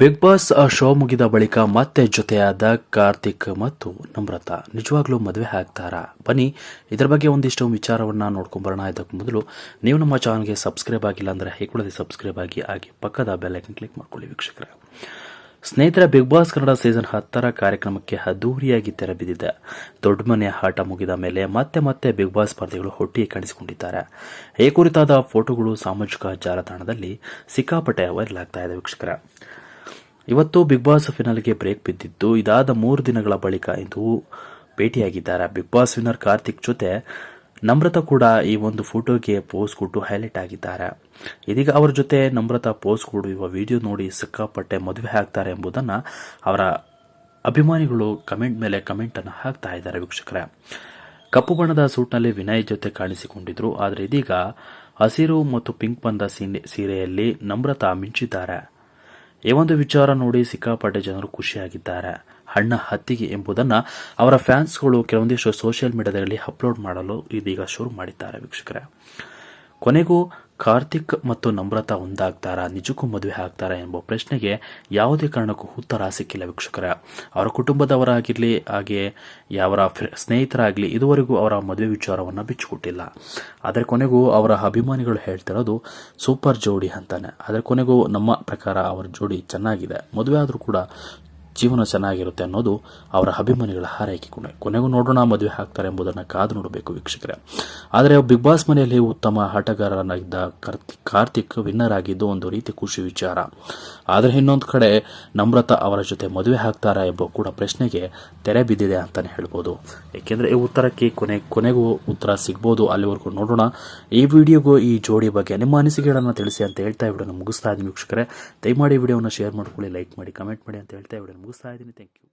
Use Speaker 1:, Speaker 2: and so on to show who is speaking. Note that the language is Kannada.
Speaker 1: ಬಿಗ್ ಬಾಸ್ ಶೋ ಮುಗಿದ ಬಳಿಕ ಮತ್ತೆ ಜೊತೆಯಾದ ಕಾರ್ತಿಕ್ ಮತ್ತು ನಮ್ರತಾ ನಿಜವಾಗ್ಲೂ ಮದುವೆ ಆಗ್ತಾರಾ? ಬನ್ನಿ, ಇದರ ಬಗ್ಗೆ ಒಂದಿಷ್ಟು ವಿಚಾರವನ್ನ ನೋಡ್ಕೊಂಡ್ ಬರೋಣ ಇದಕ್ಕೆ ಮೊದಲು ನೀವು ನಮ್ಮ ಚಾನಲ್ಗೆ ಸಬ್ಸ್ಕ್ರೈಬ್ ಆಗಿಲ್ಲ ಅಂದ್ರೆ ಹೇಗೆ ಸಬ್ಸ್ಕ್ರೈಬ್ ಆಗಿ ಆಗಿ ಪಕ್ಕದ ಬೆಲ್ ಐಕನ್ ಕ್ಲಿಕ್ ಮಾಡ್ಕೊಳ್ಳಿ ವೀಕ್ಷಕರ. ಸ್ನೇಹಿತರ, ಬಿಗ್ ಬಾಸ್ ಕನ್ನಡ ಸೀಸನ್ ಹತ್ತರ ಕಾರ್ಯಕ್ರಮಕ್ಕೆ ಅದ್ದೂರಿಯಾಗಿ ತೆರೆ ಬಿದ್ದಿದೆ. ದೊಡ್ಡ ಮನೆಯ ಆಟ ಮುಗಿದ ಮೇಲೆ ಮತ್ತೆ ಮತ್ತೆ ಬಿಗ್ ಬಾಸ್ ಸ್ಪರ್ಧಿಗಳು ಹೊಟ್ಟಿಗೆ ಕಾಣಿಸಿಕೊಂಡಿದ್ದಾರೆ. ಈ ಕುರಿತಾದ ಫೋಟೋಗಳು ಸಾಮಾಜಿಕ ಜಾಲತಾಣದಲ್ಲಿ ಸಿಕ್ಕಾಪಟ್ಟೆ ವೈರಲ್ ಆಗ್ತಾ ಇದೆ ವೀಕ್ಷಕರೇ. ಇವತ್ತು ಬಿಗ್ ಬಾಸ್ ಫಿನಾಲ್ಗೆ ಬ್ರೇಕ್ ಬಿದ್ದಿದ್ದು, ಇದಾದ ಮೂರು ದಿನಗಳ ಬಳಿಕ ಇಂದು ಭೇಟಿಯಾಗಿದ್ದಾರೆ. ಬಿಗ್ ಬಾಸ್ ವಿನ್ನರ್ ಕಾರ್ತಿಕ್ ಜೊತೆ ನಮ್ರತಾ ಕೂಡ ಈ ಒಂದು ಫೋಟೋಗೆ ಪೋಸ್ ಕೊಟ್ಟು ಹೈಲೈಟ್ ಆಗಿದ್ದಾರೆ. ಇದೀಗ ಅವರ ಜೊತೆ ನಮ್ರತಾ ಪೋಸ್ ಕೊಡುವ ವಿಡಿಯೋ ನೋಡಿ ಸಿಕ್ಕಾಪಟ್ಟೆ ಮದುವೆ ಆಗ್ತಾರೆ ಎಂಬುದನ್ನು ಅವರ ಅಭಿಮಾನಿಗಳು ಕಮೆಂಟ್ ಮೇಲೆ ಕಮೆಂಟ್ ಅನ್ನು ಹಾಕ್ತಾ ಇದ್ದಾರೆ ವೀಕ್ಷಕರೇ. ಕಪ್ಪು ಬಣ್ಣದ ಸೂಟ್ನಲ್ಲಿ ವಿನಯ್ ಜೊತೆ ಕಾಣಿಸಿಕೊಂಡಿದ್ರು. ಆದರೆ ಇದೀಗ ಹಸಿರು ಮತ್ತು ಪಿಂಕ್ ಬಣ್ಣದ ಸೀರೆಯಲ್ಲಿ ನಮ್ರತಾ ಮಿಂಚಿದ್ದಾರೆ. ಈ ಒಂದು ವಿಚಾರ ನೋಡಿ ಸಿಕ್ಕಾಪಟ್ಟೆ ಜನರು ಖುಷಿಯಾಗಿದ್ದಾರೆ. ಹಣ್ಣ ಹತ್ತಿಗೆ ಎಂಬುದನ್ನು ಅವರ ಫ್ಯಾನ್ಸ್ಗಳು ಕೆಲವೊಂದಿಷ್ಟು ಸೋಷಿಯಲ್ ಮೀಡಿಯಾದಲ್ಲಿ ಅಪ್ಲೋಡ್ ಮಾಡಲು ಇದೀಗ ಶುರು ಮಾಡಿದ್ದಾರೆ ವೀಕ್ಷಕರೇ. ಕೊನೆಗೂ ಕಾರ್ತಿಕ್ ಮತ್ತು ನಮ್ರತಾ ಒಂದಾಗ್ತಾರಾ, ನಿಜಕ್ಕೂ ಮದುವೆ ಆಗ್ತಾರಾ ಎಂಬ ಪ್ರಶ್ನೆಗೆ ಯಾವುದೇ ಕಾರಣಕ್ಕೂ ಉತ್ತರ ಸಿಕ್ಕಿಲ್ಲ ವೀಕ್ಷಕರ. ಅವರ ಕುಟುಂಬದವರಾಗಿರಲಿ, ಹಾಗೆ ಯಾವರ ಸ್ನೇಹಿತರಾಗಲಿ ಇದುವರೆಗೂ ಅವರ ಮದುವೆ ವಿಚಾರವನ್ನು ಬಿಚ್ಚಿಕೊಟ್ಟಿಲ್ಲ. ಆದರೆ ಕೊನೆಗೂ ಅವರ ಅಭಿಮಾನಿಗಳು ಹೇಳ್ತಿರೋದು ಸೂಪರ್ ಜೋಡಿ ಅಂತಾನೆ. ಆದರೆ ಕೊನೆಗೂ ನಮ್ಮ ಪ್ರಕಾರ ಅವರ ಜೋಡಿ ಚೆನ್ನಾಗಿದೆ. ಮದುವೆ ಆದರೂ ಕೂಡ ಜೀವನ ಚೆನ್ನಾಗಿರುತ್ತೆ ಅನ್ನೋದು ಅವರ ಅಭಿಮಾನಿಗಳ ಹಾರೈಕೆ ಕೊನೆ ಕೊನೆಗೂ ನೋಡೋಣ ಮದುವೆ ಹಾಕ್ತಾರೆ ಎಂಬುದನ್ನು ಕಾದು ನೋಡಬೇಕು ವೀಕ್ಷಕರೇ. ಆದರೆ ಬಿಗ್ ಬಾಸ್ ಮನೆಯಲ್ಲಿ ಉತ್ತಮ ಆಟಗಾರನಾಗಿದ್ದ ಕಾರ್ತಿಕ್ ಕಾರ್ತಿಕ್ ವಿನ್ನರ್ ಆಗಿದ್ದು ಒಂದು ರೀತಿ ಖುಷಿ ವಿಚಾರ. ಆದರೆ ಇನ್ನೊಂದು ಕಡೆ ನಮ್ರತಾ ಅವರ ಜೊತೆ ಮದುವೆ ಆಗ್ತಾರಾ ಎಂಬ ಕೂಡ ಪ್ರಶ್ನೆಗೆ ತೆರೆ ಬಿದ್ದಿದೆ ಅಂತಲೇ ಹೇಳ್ಬೋದು. ಏಕೆಂದರೆ ಈ ಉತ್ತರಕ್ಕೆ ಕೊನೆ, ಕೊನೆಗೂ ಉತ್ತರ ಸಿಗ್ಬೋದು. ಅಲ್ಲಿವರೆಗೂ ನೋಡೋಣ. ಈ ವಿಡಿಯೋಗೂ ಈ ಜೋಡಿ ಬಗ್ಗೆ ನಿಮ್ಮ ಅನಿಸಿಕೆಗಳನ್ನು ತಿಳಿಸಿ ಅಂತ ಹೇಳ್ತಾ ವಿಡಿಯೋನ ಮುಗಿಸ್ತಾ ಇದ್ದೀನಿ ವೀಕ್ಷಕರೇ. ದಯಮಾಡಿ ವಿಡಿಯೋನ ಶೇರ್ ಮಾಡ್ಕೊಳ್ಳಿ, ಲೈಕ್ ಮಾಡಿ, ಕಮೆಂಟ್ ಮಾಡಿ ಅಂತ ಹೇಳ್ತಾ ವಿಡಿಯೋನ ಮುಗಿಸ್ತಾ ಇದ್ದೀನಿ ಥ್ಯಾಂಕ್ ಯು